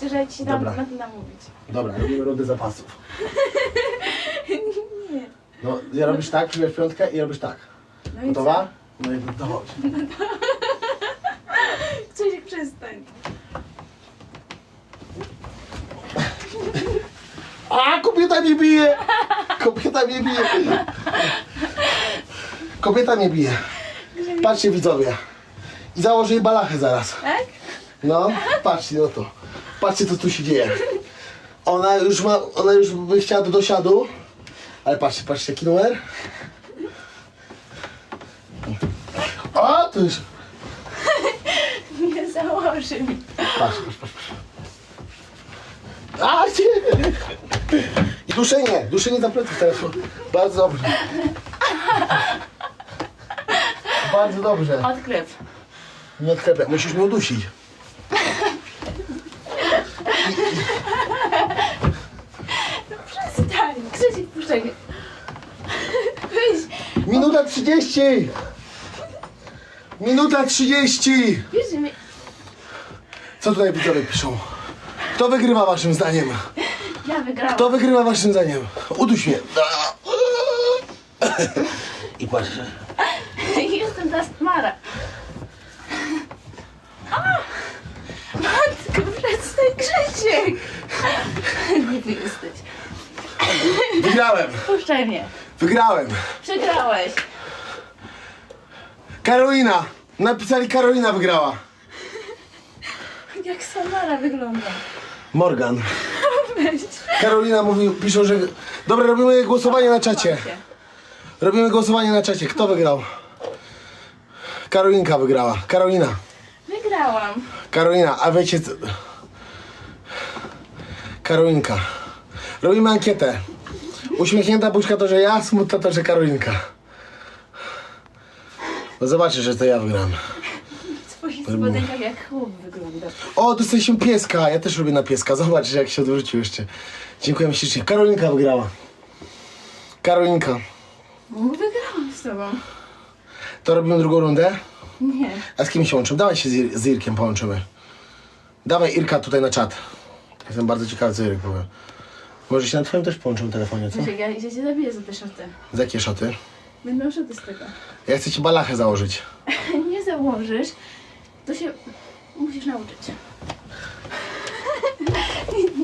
Cię, że ja ci dam Dobra. na to namówić. Dobra, robimy rundę zapasów. Nie. No, ja robisz tak, przybierasz piątkę i robisz tak. No i Gotowa? No i to chodź. co? Krzysiek, przestań. A, kobieta mnie bije! Kobieta mnie bije! Kobieta mnie bije. Patrzcie widzowie. I założę jej balachę zaraz. Tak? No, patrzcie na to. Patrzcie co tu się dzieje. Ona już ma, ona już by chciała do dosiadu. Ale patrzcie, patrzcie jaki numer. O, to już. Nie założy mi. Patrz, patrz, patrz. patrz. A, nie! I duszenie, duszenie za pleców teraz. Bardzo dobrze. Bardzo dobrze. Odkryw. Nie odklepię, musisz mnie udusić. Przestań. Krzysiek, puszczaj mnie. Wyjdź. Minuta 30! Minuta 30! Wiesz, że mnie... Co tutaj widzowie piszą? Kto wygrywa waszym zdaniem? Ja wygrałam. Kto wygrywa waszym zdaniem? Uduś mnie. I patrz. Jestem ta Mara. A! Matko, przestań Krzysiek. Nie ty jesteś. Wygrałem! Puszczaj mnie. Wygrałem! Przegrałeś. Karolina! Napisali Karolina wygrała. Jak Samara wygląda. Morgan. Weź. Karolina mówi, piszą, że... Dobra, robimy głosowanie na czacie. Robimy głosowanie na czacie. Kto wygrał? Karolinka wygrała. Karolina. Wygrałam. Karolina, a wiecie co? Karolinka. Robimy ankietę. Uśmiechnięta buźka to, że ja, smutna to, że Karolinka. No zobaczysz, że to ja wygram. W twoich spodenkach jak chłop wygląda. O, dostaliśmy pieska. Ja też lubię na pieska. Zobaczysz, jak się odwrócił jeszcze. Dziękujemy ślicznie. Karolinka wygrała. Karolinka. No, Wygrałam z tobą. To robimy drugą rundę. Nie. A z kim się łączymy? Dawaj się z, Ir- z Irkiem połączymy. Dawaj Irka tutaj na czat. Jestem bardzo ciekawy, co Irek powie. Może się na twoim też połączymy telefonie, co? Krzysiek, ja, ja cię zabiję za te szoty. Z jakie szoty? Miał szoty z tego. Ja chcę ci balachę założyć. Nie założysz, to się musisz nauczyć.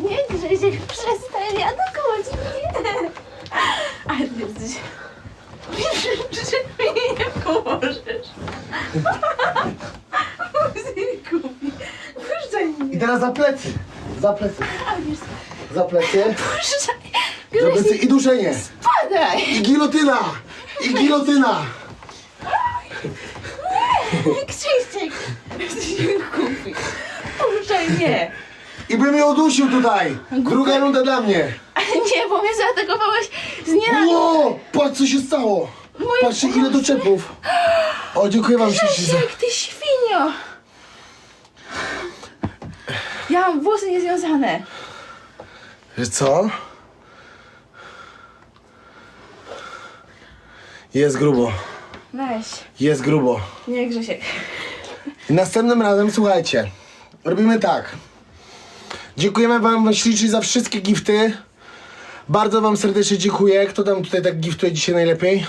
Nie, Grzesiek, przestań, ja do kogoś nie. Ale ty jesteś... Że mi nie pomożesz. Muzyku, puszczaj I mnie. teraz za plecy. Za plecy. Za plecy. Za plecy i duszenie. padaj. I gilotyna. I gilotyna. Krzysiek, głupi. Puszczaj mnie. I bym ją udusił tutaj. Druga runda dla mnie. Nie, bo mnie zaatakowałeś z nienawiścią. Ło! Patrz co się stało. Moje Patrzcie ile doczepów. O, dziękuję wam ślicznie. Krzysiek, ty świnio! Mam włosy niezwiązane. Że co? Jest grubo. Weź. Jest grubo. Nie, Grzesiek. Następnym razem, słuchajcie, robimy tak. Dziękujemy wam ślicznie za wszystkie gifty. Bardzo wam serdecznie dziękuję. Kto tam tutaj tak giftuje dzisiaj najlepiej?